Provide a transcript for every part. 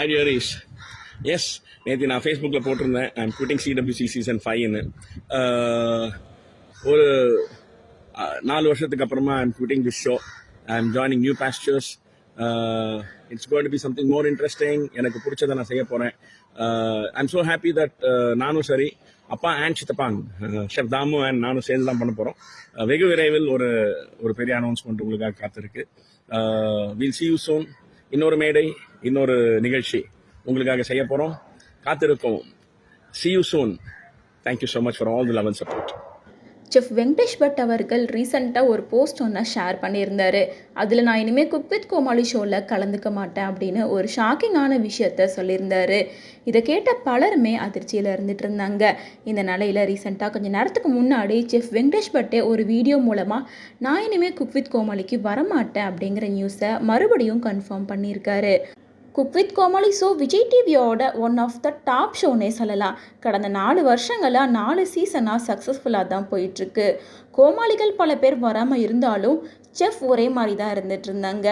High Harish S நேற்று நான் ஃபேஸ்புக்கில் போட்டிருந்தேன். ஐம் குவிட்டிங் சிடபிள்யூசி சீசன் ஃபைவ்னு ஒரு நாலு வருஷத்துக்கு அப்புறமா I'm quitting this show I'm joining new pastures it's going to be something more interesting எனக்கு பிடிச்சதை நான் செய்ய போகிறேன் ஐம் ஸோ ஹாப்பி தட் நானும் சரி அப்பா அண்ட் சித்தப்பாங் ஷெஃப் தாமு அண்ட் நானும் சேர்ந்து தான் பண்ண போகிறோம் வெகு விரைவில் ஒரு ஒரு பெரிய அனௌன்ஸ்மெண்ட் உங்களுக்காக காத்திருக்கு. வில் சி யூ சோன் இன்னொரு மேடை. இன்னொரு நிகழ்ச்சி உங்களுக்காக செய்ய போகிறோம் காத்திருக்கோம். See you soon thank you so much for all the love and support chef Venkatesh but அவர்கள் ரீசெண்டாக ஒரு போஸ்ட் ஒன்று ஷேர் பண்ணியிருந்தார். அதில் நான் இனிமேல் குக் வித் கோமாளி ஷோவில் கலந்துக்க மாட்டேன் அப்படின்னு ஒரு ஷாக்கிங்கான விஷயத்த சொல்லியிருந்தாரு. இதை கேட்ட பலருமே அதிர்ச்சியில் இருந்துட்டு இருந்தாங்க. இந்த நிலையில் ரீசெண்டாக கொஞ்சம் நேரத்துக்கு முன்னாடி செஃப் வெங்கடேஷ் பட்டே ஒரு வீடியோ மூலமாக நான் இனிமேல் குக் வித் கோமாளிக்கு வரமாட்டேன் அப்படிங்கிற நியூஸை மறுபடியும் கன்ஃபார்ம் பண்ணியிருக்காரு. Cook with Comali show Vijay டிவியோட ஒன் ஆஃப் த டாப் ஷோனே சொல்லலாம். கடந்த நாலு வருஷங்களாக நாலு சீசனாக சக்ஸஸ்ஃபுல்லாக தான் போயிட்டுருக்கு. கோமாளிகள் பல பேர் வராமல் இருந்தாலும் செஃப் ஒரே மாதிரி தான் இருந்துட்டு இருந்தாங்க.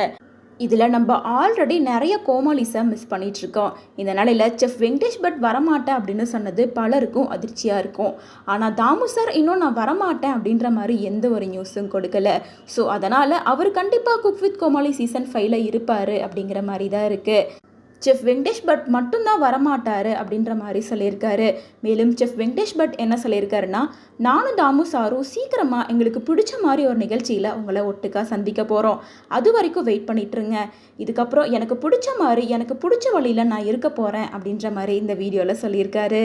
இதில் நம்ம ஆல்ரெடி நிறைய கோமாளிஸை மிஸ் பண்ணிகிட்ருக்கோம் இந்த நிலையில் செஃப் வெங்கடேஷ் பட் வரமாட்டேன் அப்படின்னு சொன்னது பலருக்கும் அதிர்ச்சியாக இருக்கும். ஆனால் தாமு சார் இன்னும் நான் வரமாட்டேன் அப்படின்ற மாதிரி எந்த ஒரு நியூஸும் கொடுக்கல. ஸோ அதனால் அவர் கண்டிப்பாக குக் வித் கோமாளி சீசன் ஃபைவ்ல இருப்பார் அப்படிங்கிற மாதிரி தான் இருக்குது செஃப் வெங்கடேஷ் பட் மட்டும்தான் வரமாட்டார் அப்படின்ற மாதிரி சொல்லியிருக்காரு. மேலும் செஃப் வெங்கடேஷ் பட் என்ன சொல்லியிருக்காருன்னா நானும் தாமு சாரும் சீக்கிரமாக எங்களுக்கு பிடிச்ச மாதிரி ஒரு நிகழ்ச்சியில் உங்களை ஒட்டுக்கா சந்திக்க போகிறோம் அது வரைக்கும் வெயிட் பண்ணிட்டுருங்க. இதுக்கப்புறம் எனக்கு பிடிச்ச மாதிரி எனக்கு பிடிச்ச வழியில் நான் இருக்க போகிறேன் அப்படின்ற மாதிரி இந்த வீடியோவில் சொல்லியிருக்காரு.